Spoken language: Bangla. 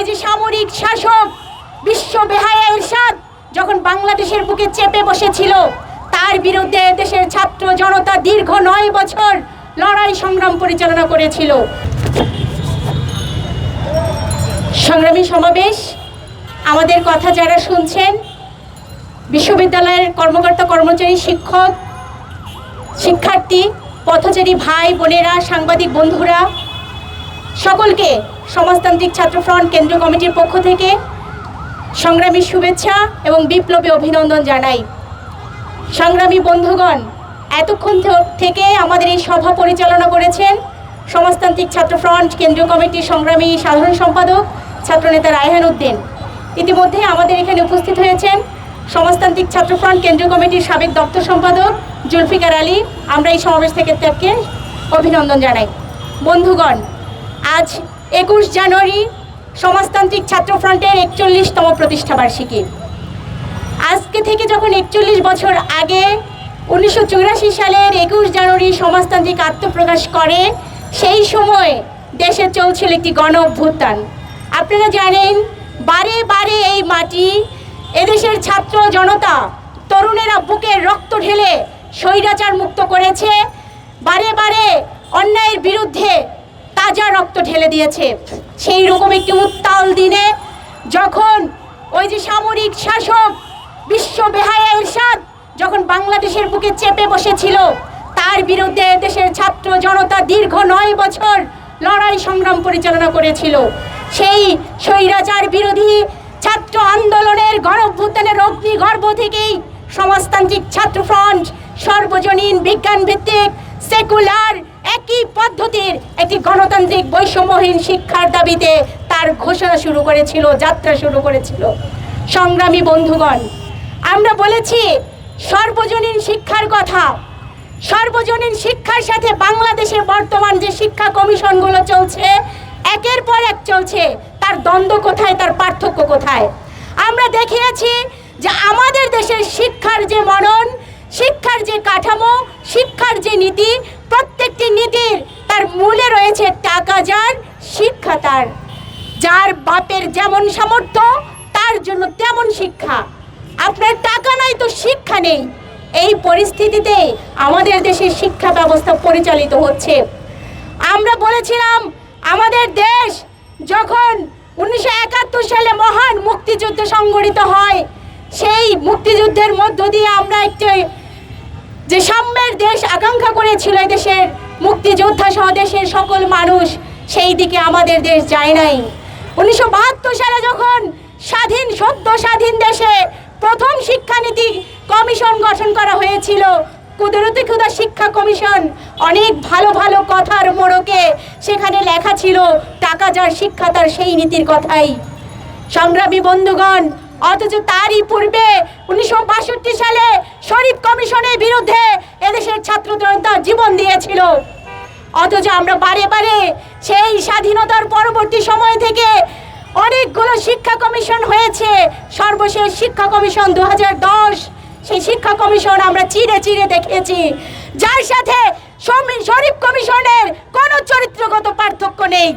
ওই যে সামরিক শাসক বিশ্ব বেহায়া এরশাদ যখন বাংলাদেশের বুকে চেপে বসেছিল, তার বিরুদ্ধে দেশের ছাত্র জনতা দীর্ঘ নয় বছর লড়াই সংগ্রাম পরিচালনা করেছিল। সংগ্রামী সমাবেশ, আমাদের কথা যারা শুনছেন, বিশ্ববিদ্যালয়ের কর্মকর্তা, কর্মচারী, শিক্ষক, শিক্ষার্থী, পথচারী ভাই, বোনেরা, সাংবাদিক বন্ধুরা সকলকে সমাজতান্ত্রিক ছাত্র ফ্রন্ট কেন্দ্রীয় কমিটির পক্ষ থেকে সংগ্রামী শুভেচ্ছা এবং বিপ্লবী অভিনন্দন জানাই। সংগ্রামী বন্ধুগণ, এতক্ষণ থেকে আমাদের এই সভা পরিচালনা করেছেন সমাজতান্ত্রিক ছাত্র ফ্রন্ট কেন্দ্রীয় কমিটির সংগ্রামী সাধারণ সম্পাদক ছাত্রনেতা রায়হান উদ্দিন। ইতিমধ্যে আমাদের এখানে উপস্থিত হয়েছেন সমাজতান্ত্রিক ছাত্র ফ্রন্ট কেন্দ্রীয় কমিটির সাবেক দপ্তর সম্পাদক জুলফিকার আলী। আমরা এই সমাবেশ থেকে তাকে অভিনন্দন জানাই। বন্ধুগণ আজ একুশ জানুয়ারি সমাজতান্ত্রিক ছাত্র ফ্রন্টের একচল্লিশতম প্রতিষ্ঠাবার্ষিকী আজকে থেকে যখন একচল্লিশ বছর আগে উনিশশো চুরাশি সালের একুশ জানুয়ারি সমাজতান্ত্রিক আত্মপ্রকাশ করে, সেই সময় দেশে চলছিল একটি গণ অভ্যুত্থান আপনারা জানেন, বারে বারে এই মাটি এদেশের ছাত্র জনতা তরুণেরা বুকে রক্ত ঢেলে স্বৈরাচার মুক্ত করেছে। বারে বারে অন্যায়ের বিরুদ্ধে তাজা রক্ত ঢেলে দিয়েছে। সেই রকম একটি উত্তাল দিনে যখন ওই যে সামরিক শাসক বিশ্ব বেহায়া এরশাদ যখন বাংলাদেশের বুকে চেপে বসেছিল, তার বিরুদ্ধে দেশের ছাত্র জনতা দীর্ঘ নয় বছর লড়াই সংগ্রাম পরিচালনা করেছিল। সেই স্বৈরাচার বিরোধী ছাত্র আন্দোলনের গণভ্যুত্থানের অগ্নি গর্ভ থেকেই সমাজতান্ত্রিক ছাত্র ফ্রন্ট সর্বজনীন বিজ্ঞান ভিত্তিক সেকুলার একই পদ্ধতির একটি গণতান্ত্রিক বৈষম্যহীন শিক্ষার দাবিতে তার ঘোষণা শুরু করেছিল, যাত্রা শুরু করেছিল। সংগ্রামী বন্ধুগণ, আমরা বলেছি সর্বজনীন শিক্ষার কথা। সর্বজনীন শিক্ষার সাথে বাংলাদেশের বর্তমান যে শিক্ষা কমিশনগুলো চলছে, একের পর এক চলছে, তার দ্বন্দ্ব কোথায়, তার পার্থক্য কোথায়? আমরা দেখিয়েছি যে আমাদের দেশের শিক্ষার যে মরণ, শিক্ষার যে কাঠামো, শিক্ষার যে নীতি প্রত্যেকটি নীতির তার মূলে রয়েছে টাকা যার, শিক্ষা তার। যার বাপের যেমন সামর্থ্য, তার জন্য তেমন শিক্ষা। আপনার টাকা নাই তো শিক্ষা নেই। এই পরিস্থিতিতে আমাদের দেশের শিক্ষা ব্যবস্থা পরিচালিত হচ্ছে। আমরা বলেছিলাম, আমাদের দেশ যখন উনিশশো একাত্তর সালে মহান মুক্তিযুদ্ধ সংগঠিত হয়, সেই মুক্তিযুদ্ধের মধ্য দিয়ে আমরা একটি যে সাম্যের দেশ আকাঙ্ক্ষা করেছিল দেশের মুক্তিযোদ্ধা সহ দেশের সকল মানুষ সেই দিকে আমাদের দেশ যায় নাই। উনিশশো বাহাত্তর সালে যখন স্বাধীন, সদ্য স্বাধীন দেশে প্রথম শিক্ষানীতি কমিশন গঠন করা হয়েছিল, কুদরতি ক্ষুদা শিক্ষা কমিশন অনেক ভালো ভালো কথার মোড়কে সেখানে লেখা ছিল, টাকা যার শিক্ষা তার সেই নীতির কথাই। সংগ্রামী বন্ধুগণ, অথচ তারই পূর্বে উনিশশো বাষট্টি সালে শরীফ কমিশনের বিরুদ্ধে এদেশের ছাত্র জনতা জীবন দিয়েছিল। অথচ আমরা বারে বারে সেই স্বাধীনতার পরবর্তী সময় থেকে অনেকগুলো শিক্ষা কমিশন হয়েছে। সর্বশেষ শিক্ষা কমিশন দু হাজার দশ, সেই শিক্ষা কমিশন আমরা চিরে চিরে দেখিয়েছি। যার সাথে শরীফ কমিশনের কোনো চরিত্রগত পার্থক্য নেই।